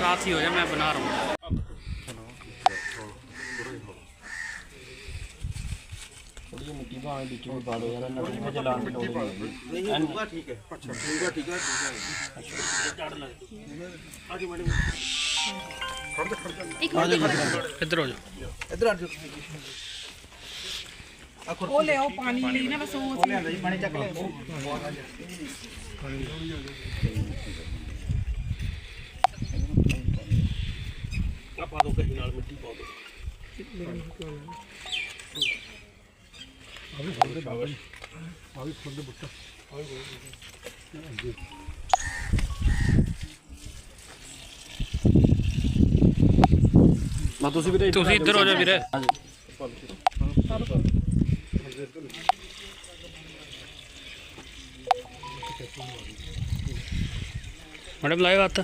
पास ही हो जाए मैं बना रहा हूँ ਥੋੜੀ ਮਿੱਟੀ ਭਾਵੇਂ ਵਿੱਚ ਵੀ ਪਾ ਲਓ ਯਾਰ ਇਹਨਾਂ ਨੂੰ ਜਲਾਉਣ ਦੀ ਲੋੜ ਨਹੀਂ ਨਹੀਂ ਹੋਊਗਾ ਠੀਕ ਹੈ ਅੱਛਾ ਹੋਊਗਾ ਠੀਕ ਹੈ इधर हो जाओ ਇਧਰ ਆ ਜਾਓ ਉਹ ਲਿਆਓ ਪਾਣੀ ਲਈ ਨਾ ਬਸ ਉਹ ਅਸੀਂ ਪਾਣੀ ਚੱਕ ਲੈ ਪਾ ਦੋ ਕਹੀ ਨਾਲ ਮਿੱਟੀ ਪਾ ਦੋ। ਆ ਵੀ ਵੀ ਤੁਸੀਂ ਵੀਰੇ ਤੁਸੀਂ ਇੱਧਰ ਹੋ ਜਾ ਵੀਰੇ। ਮੈਡਮ ਲਾਈਵ ਆਤਾ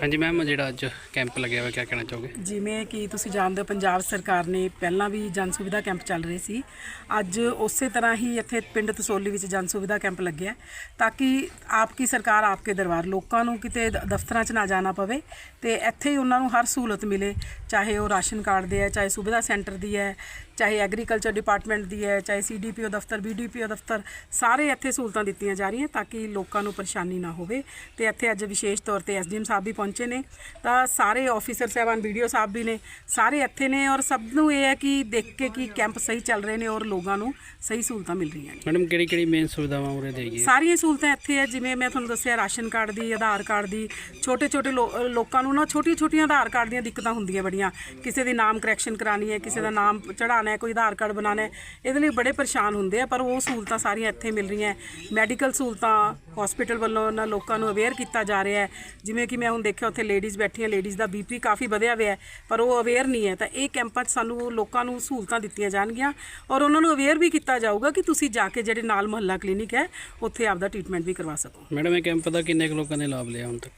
ਹਾਂਜੀ ਮੈਮ, ਜਿਹੜਾ ਅੱਜ ਕੈਂਪ ਲੱਗਿਆ ਹੋਇਆ ਕੀ ਕਹਿਣਾ ਚਾਹੋਗੇ? ਜਿਵੇਂ ਕਿ ਤੁਸੀਂ ਜਾਣਦੇ ਹੋ, ਪੰਜਾਬ ਸਰਕਾਰ ਨੇ ਪਹਿਲਾਂ ਵੀ ਜਨ ਸੁਵਿਧਾ ਕੈਂਪ ਚੱਲ ਰਹੇ ਸੀ। ਅੱਜ ਉਸੇ ਤਰ੍ਹਾਂ ਹੀ ਇੱਥੇ ਪਿੰਡ ਤਸੋਲੀ ਵਿੱਚ ਜਨ ਸੁਵਿਧਾ ਕੈਂਪ ਲੱਗਿਆ ਤਾਂ ਕਿ ਆਪ ਕੀ ਸਰਕਾਰ ਆਪਕੇ ਦਰਬਾਰ, ਲੋਕਾਂ ਨੂੰ ਕਿਤੇ ਦ- ਦਫ਼ਤਰਾਂ 'ਚ ਨਾ ਜਾਣਾ ਪਵੇ ਤੇ ਇੱਥੇ ਹੀ ਉਹਨਾਂ ਨੂੰ ਹਰ ਸਹੂਲਤ ਮਿਲੇ, ਚਾਹੇ ਉਹ ਰਾਸ਼ਨ ਕਾਰਡ ਦੇ ਹੈ, ਚਾਹੇ ਸੁਵਿਧਾ ਸੈਂਟਰ ਦੀ ਹੈ, ਚਾਹੇ ਐਗਰੀਕਲਚਰ ਡਿਪਾਰਟਮੈਂਟ ਦੀ ਹੈ, ਚਾਹੇ ਸੀਡੀਪੀਓ ਦਫ਼ਤਰ, ਬੀਡੀਪੀਓ ਦਫ਼ਤਰ, ਸਾਰੇ ਇੱਥੇ ਸਹੂਲਤਾਂ ਦਿੱਤੀਆਂ ਜਾ ਰਹੀਆਂ ਤਾਂ ਕਿ ਲੋਕਾਂ ਨੂੰ ਪਰੇਸ਼ਾਨੀ ਨਾ ਹੋਵੇ ਤੇ ਇੱਥੇ ਅੱਜ ਵਿਸ਼ੇਸ਼ ਤੌਰ ਤੇ ਐਸਡੀਐਮ ਸਾਹਿਬ ਵੀ ਪਹੁੰਚੇ ਨੇ। ਤਾਂ ਸਾਰੇ ਆਫੀਸਰ ਸਾਹਿਬਾਨ ਵੀਡੀਓ ਸਾਹਿਬ ਵੀ ਨੇ। ਸਾਰੇ ਇੱਥੇ ਨੇ ਔਰ ਸਭ ਨੂੰ ਇਹ ਹੈ ਕਿ ਦੇਖ ਕੇ ਕਿ ਕੈਂਪ ਸਹੀ ਚੱਲ ਰਹੇ ਨੇ ਔਰ ਲੋਕਾਂ ਨੂੰ ਸਹੀ ਸਹੂਲਤਾਂ ਮਿਲ ਰਹੀਆਂ ਨੇ। ਮੈਡਮ ਕਿਹੜੀ ਕਿਹੜੀ ਮੇਨ ਸੁਵਿਧਾਵਾਂ ਉਰੇ ਦੇਗੀ ਸਾਰੀਆਂ ਸਹੂਲਤਾਂ ਇੱਥੇ ਹੈ ਜਿਵੇਂ ਮੈਂ ਤੁਹਾਨੂੰ ਦੱਸਿਆ ਰਾਸ਼ਨ ਕਾਰਡ ਦੀ ਆਧਾਰ ਕਾਰਡ ਦੀ। ਛੋਟੇ ਛੋਟੇ ਲੋਕਾਂ ਨੂੰ ਨਾ ਛੋਟੀਆਂ ਛੋਟੀਆਂ ਆਧਾਰ ਕਾਰਡ ਦੀਆਂ ਦਿੱਕਤਾਂ ਹੁੰਦੀਆਂ ਬੜੀਆਂ। ਕਿਸੇ ਦੀ ਨਾਮ ਕਰੈਕਸ਼ਨ ਕਰਾਣੀ ਹੈ ਕਿਸੇ ਦਾ ਨਾਮ ਚੜਾਉਣਾ ਹੈ ਕੋਈ ਆਧਾਰ ਕਾਰਡ ਬਣਾਉਣਾ ਹੈ। ਇਹਦੇ ਲਈ ਬੜੇ ਪਰੇਸ਼ਾਨ ਹੁੰਦੇ ਆ ਪਰ ਉਹ ਸਹੂਲਤਾਂ ਸਾਰੀਆਂ ਇੱਥੇ ਮਿਲ ਰਹੀਆਂ ਮੈਡੀਕਲ ਸਹੂਲਤਾਂ ਹਸਪੀਟਲ ਵੱਲੋਂ ਨਾ ਲੋਕਾਂ ਨੂੰ ਅਵੇਅਰ ਕੀਤਾ ਜਾ ਰਿਹਾ ਹੈ। ਜਿਵੇਂ ਕਿ ਮੈਂ ਹੁਣ ਦੇਖਿਆ ਉੱਥੇ ਲੇਡੀਜ਼ ਬੈਠੀਆਂ ਲੇਡੀਜ਼ ਦਾ ਬੀਪੀ ਕਾਫੀ ਵਧਿਆ ਹੋਇਆ ਹੈ ਪਰ ਉਹ ਅਵੇਅਰ ਨਹੀਂ ਹੈ। ਤਾਂ ਇਹ ਕੈਂਪਾਂ 'ਚ ਸਾਨੂੰ ਲੋਕਾਂ ਨੂੰ ਸਹੂਲਤਾਂ ਦਿੱਤੀਆਂ ਜਾਣਗੀਆਂ ਔਰ ਉਹਨਾਂ ਨੂੰ ਅਵੇਅਰ ਵੀ ਕੀਤਾ ਜਾਊਗਾ ਕਿ ਤੁਸੀਂ ਜਾ ਕੇ ਜਿਹੜੇ ਨਾਲ ਮੁਹੱਲਾ ਕਲੀਨਿਕ ਹੈ ਉੱਥੇ ਆਪਦਾ ਟ੍ਰੀਟਮੈਂਟ ਵੀ ਕਰਵਾ ਸਕੋ। ਮੈਡਮ ਇਹ ਕੈਂਪ ਦਾ ਕਿੰਨੇ ਕੁ ਲੋਕਾਂ ਨੇ ਲਾਭ ਲਿਆ ਹੁਣ ਤੱਕ?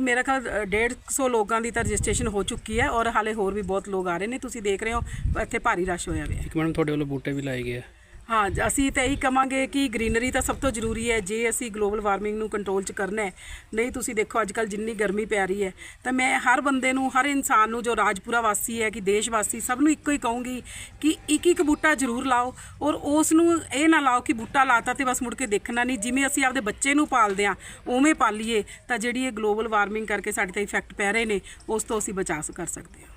ਮੇਰਾ ਖਿਆਲ 150 ਲੋਕਾਂ ਦੀ ਤਾਂ ਰਜਿਸਟ੍ਰੇਸ਼ਨ ਹੋ ਚੁੱਕੀ ਹੈ ਔਰ ਹਾਲੇ ਹੋਰ ਵੀ ਬਹੁਤ ਲੋਕ ਆ ਰਹੇ ਨੇ। ਤੁਸੀਂ ਦੇਖ ਰਹੇ ਹੋ ਇੱਥੇ ਭਾਰੀ ਰਸ਼ ਹੋਇਆ ਹੋਇਆ ਹੈ। ਇੱਕ ਮੈਡਮ ਤੁਹਾਡੇ ਵੱਲੋਂ ਬੂਟੇ ਵੀ ਲਾਏ ਗਏ ਆ। ਹਾਂ ਅਸੀਂ ਤਾਂ ਇਹੀ ਕਵਾਂਗੇ ਕਿ ਗ੍ਰੀਨਰੀ ਤਾਂ ਸਭ ਤੋਂ ਜ਼ਰੂਰੀ ਹੈ, ਜੇ ਅਸੀਂ ਗਲੋਬਲ ਵਾਰਮਿੰਗ ਨੂੰ ਕੰਟਰੋਲ 'ਚ ਕਰਨਾ ਹੈ। ਨਹੀਂ, ਤੁਸੀਂ ਦੇਖੋ ਅੱਜ ਕੱਲ ਜਿੰਨੀ ਗਰਮੀ ਪੈ ਰਹੀ ਹੈ, ਤਾਂ ਮੈਂ ਹਰ ਬੰਦੇ ਨੂੰ, ਹਰ ਇਨਸਾਨ ਨੂੰ, ਜੋ ਰਾਜਪੁਰਾ ਵਾਸੀ ਹੈ ਕਿ ਦੇਸ਼ ਵਾਸੀ ਸਭ ਨੂੰ ਇੱਕੋ ਹੀ ਕਹੂੰਗੀ ਕਿ ਇੱਕ ਇੱਕ ਬੂਟਾ ਜ਼ਰੂਰ ਲਾਓ ਔਰ ਉਸ ਨੂੰ ਇਹ ਨਾ ਲਾਓ ਕਿ ਬੂਟਾ ਲਾਤਾ ਤੇ ਬਸ ਮੁੜ ਕੇ ਦੇਖਣਾ ਨਹੀਂ। ਜਿਵੇਂ ਅਸੀਂ ਆਪਦੇ ਬੱਚੇ ਨੂੰ ਪਾਲਦੇ ਆ ਉਵੇਂ ਪਾਲੀਏ, ਤਾਂ ਜਿਹੜੀ ਇਹ ਗਲੋਬਲ ਵਾਰਮਿੰਗ ਕਰਕੇ ਸਾਡੇ ਤੇ ਇਫੈਕਟ ਪੈ ਰਹੇ ਨੇ, ਉਸ ਤੋਂ ਅਸੀਂ ਬਚਾਅ ਕਰ ਸਕਦੇ ਹਾਂ।